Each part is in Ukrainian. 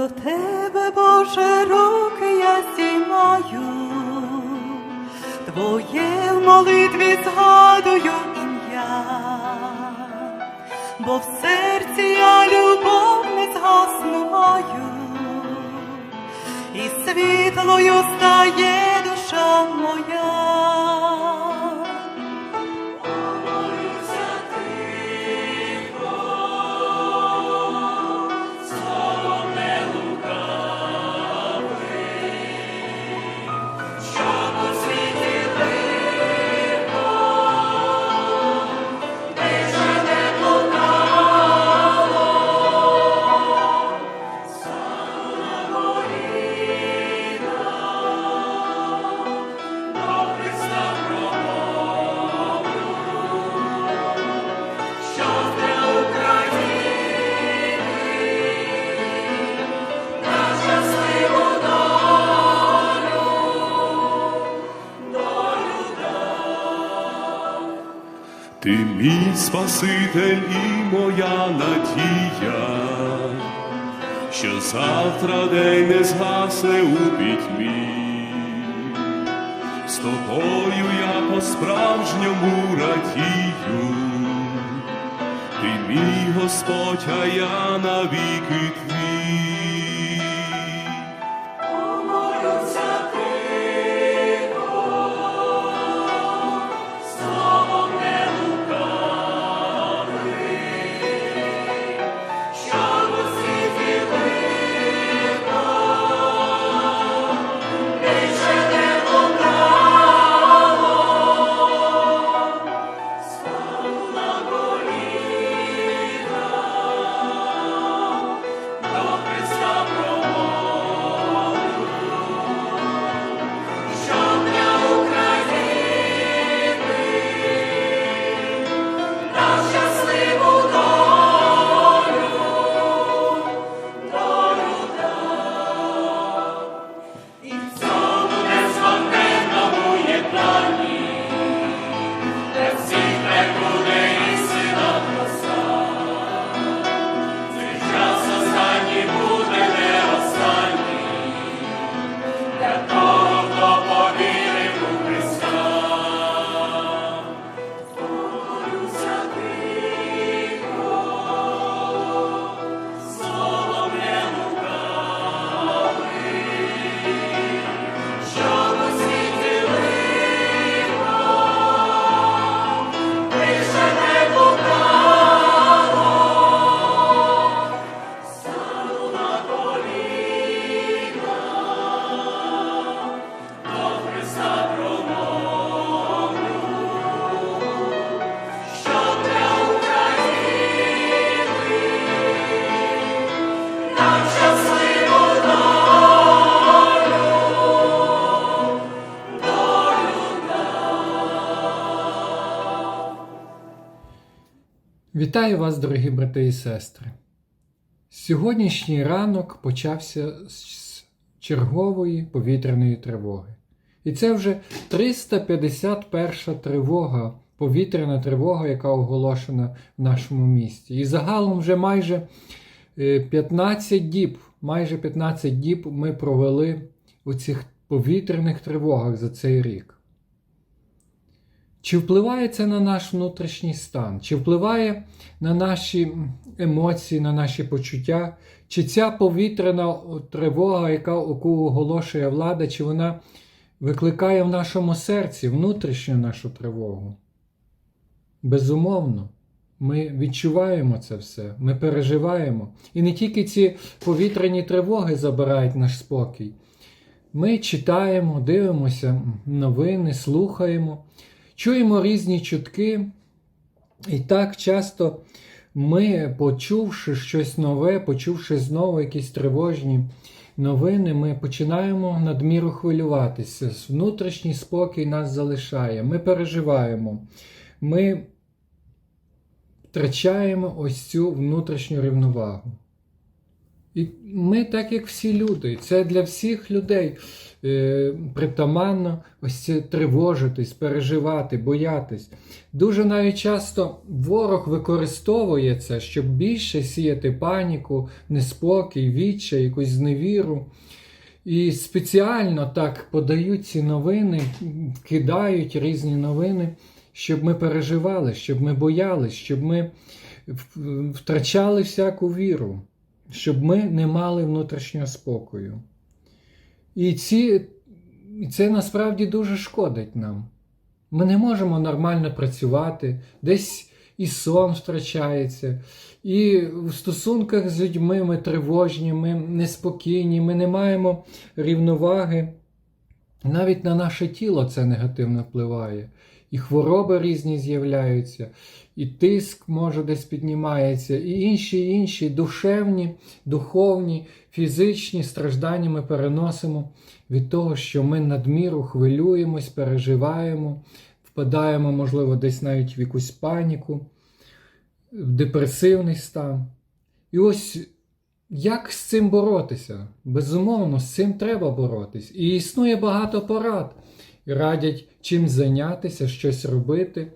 До тебе, Боже, руки я стіймаю, Твоє в молитві згадую ім'я, бо в серці я любов не згасну і світлою стає душа моя. Ти мій Спаситель і моя надія, що завтра день не згасне у пітьмі, з тобою я по-справжньому радію, ти мій Господь, а я навіки твій. Вітаю вас, дорогі брати і сестри. Сьогоднішній ранок почався з чергової повітряної тривоги. І це вже 351 тривога, повітряна тривога, яка оголошена в нашому місті. І загалом вже майже е, 15 діб, майже 15 діб ми провели у цих повітряних тривогах за цей рік. Чи впливає це на наш внутрішній стан? Чи впливає на наші емоції, на наші почуття? Чи ця повітряна тривога, яка яку оголошує влада, чи вона викликає в нашому серці внутрішню нашу тривогу? Безумовно, ми відчуваємо це все, ми переживаємо. І не тільки ці повітряні тривоги забирають наш спокій. Ми читаємо, дивимося новини, слухаємо чуємо різні чутки, і так часто ми, почувши щось нове, почувши знову якісь тривожні новини, ми починаємо надміру хвилюватися. Внутрішній спокій нас залишає, ми переживаємо, ми втрачаємо ось цю внутрішню рівновагу. І ми, так як всі люди, це для всіх людей. Е, притаманно ось тривожитись, переживати, боятись. Дуже навіть часто ворог використовує це, щоб більше сіяти паніку, неспокій, відчай, якусь зневіру. І спеціально так подають ці новини, кидають різні новини, щоб ми переживали, щоб ми боялись, щоб ми втрачали всяку віру, щоб ми не мали внутрішнього спокою. І, ці, це насправді дуже шкодить нам. Ми не можемо нормально працювати, десь і сон втрачається, і в стосунках з людьми ми тривожні, ми неспокійні, ми не маємо рівноваги. Навіть на наше тіло це негативно впливає. І хвороби різні з'являються, і тиск може десь піднімається, і інші інші душевні, духовні, фізичні страждання ми переносимо від того, що ми надміру хвилюємось, переживаємо, впадаємо, можливо, десь навіть в якусь паніку, в депресивний стан. І ось як з цим боротися? Безумовно, з цим треба боротись. І існує багато порад. Радять чим зайнятися, щось робити,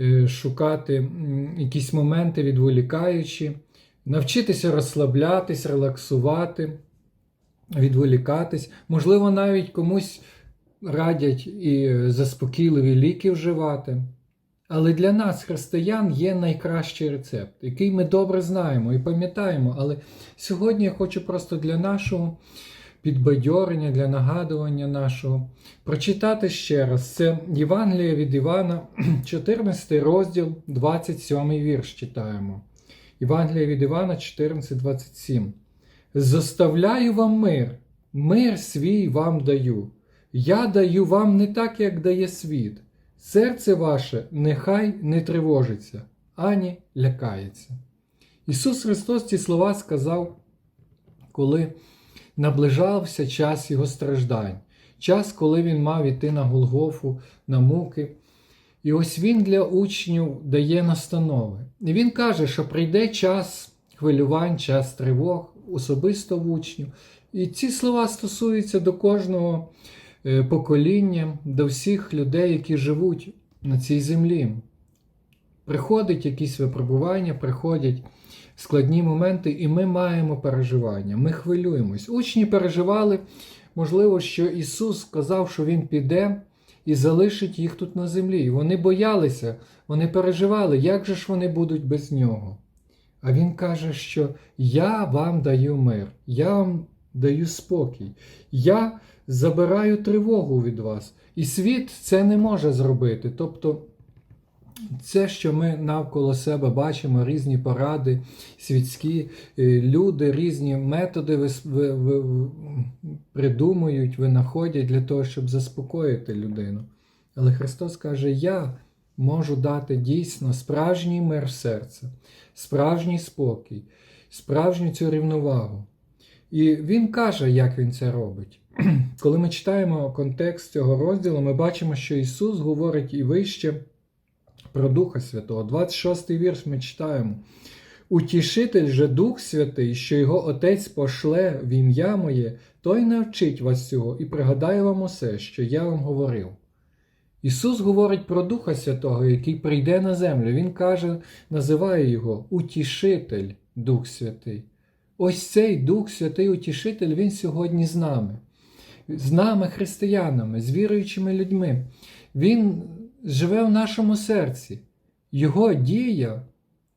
е, шукати якісь моменти відволікаючі, навчитися розслаблятись, релаксувати, відволікатись. Можливо, навіть комусь радять і заспокійливі ліки вживати. Але для нас, християн, є найкращий рецепт, який ми добре знаємо і пам'ятаємо. Але сьогодні я хочу просто для нашого підбадьорення, для нагадування нашого прочитати ще раз. Це Євангеліє від Івана, 14 розділ, 27 вірш читаємо. Євангеліє від Івана 14, 27. Зоставляю вам мир, мир свій вам даю. Я даю вам не так, як дає світ. Серце ваше нехай не тривожиться, ані лякається. Ісус Христос ці слова сказав, коли наближався час Його страждань, час, коли Він мав іти на Голгофу, на муки. І ось Він для учнів дає настанови. І Він каже, що прийде час хвилювань, час тривог, особисто в учнів. І ці слова стосуються до кожного е, покоління, до всіх людей, які живуть на цій землі. Приходять якісь випробування, приходять складні моменти, і ми маємо переживання. Ми хвилюємось. Учні переживали, можливо, що Ісус сказав, що Він піде і залишить їх тут на землі. І вони боялися, вони переживали, як же ж вони будуть без нього. А Він каже, що я вам даю мир, я вам даю спокій, я забираю тривогу від вас. І світ це не може зробити. Тобто, це, що ми навколо себе бачимо, різні поради, світські е, люди, різні методи ви- ви- ви- придумують, винаходять для того, щоб заспокоїти людину. Але Христос каже: Я можу дати дійсно справжній мир в серце, справжній спокій, справжню цю рівновагу. І Він каже, як Він це робить. Коли ми читаємо контекст цього розділу, ми бачимо, що Ісус говорить і вище про Духа Святого. 26 вірш ми читаємо. Утішитель же Дух Святий, що його Отець пошле в ім'я моє, той навчить вас цього і пригадає вам усе, що я вам говорив. Ісус говорить про Духа Святого, який прийде на землю. Він каже, називає його Утішитель Дух Святий. Ось цей Дух Святий Утішитель, Він сьогодні з нами, з нами, християнами, з віруючими людьми. Він живе в нашому серці. Його дія,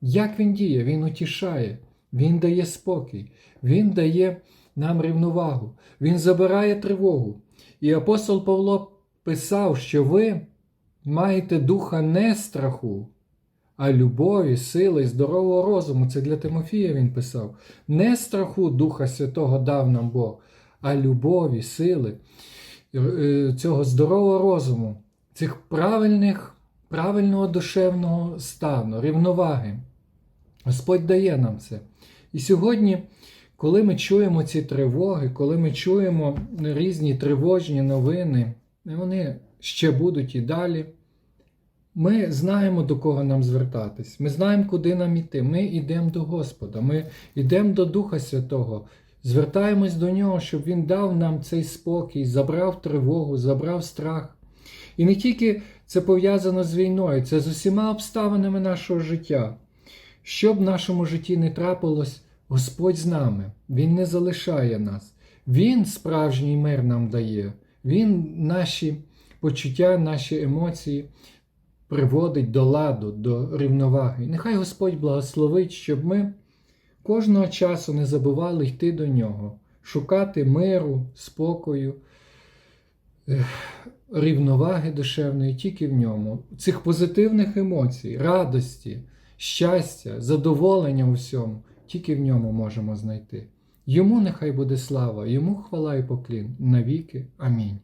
як він діє, він утішає, він дає спокій, він дає нам рівновагу, він забирає тривогу. І апостол Павло писав, що ви маєте духа не страху, а любові, сили, і здорового розуму. Це для Тимофія він писав. Не страху Духа Святого дав нам Бог, а любові, сили, е, цього здорового розуму, цих правильних, правильного душевного стану, рівноваги. Господь дає нам це. І сьогодні, коли ми чуємо ці тривоги, коли ми чуємо різні тривожні новини, вони ще будуть і далі. Ми знаємо, до кого нам звертатись. Ми знаємо, куди нам іти. Ми йдемо до Господа, ми йдемо до Духа Святого Звертаємось до нього, щоб Він дав нам цей спокій, забрав тривогу, забрав страх. І не тільки це пов'язано з війною, це з усіма обставинами нашого життя. Що б в нашому житті не трапилось, Господь з нами, Він не залишає нас. Він справжній мир нам дає, Він наші почуття, наші емоції приводить до ладу, до рівноваги. Нехай Господь благословить, щоб ми кожного часу не забували йти до нього, шукати миру, спокою, рівноваги душевної тільки в ньому, цих позитивних емоцій, радості, щастя, задоволення у всьому, тільки в ньому можемо знайти. Йому нехай буде слава, йому хвала і поклін навіки. Амінь.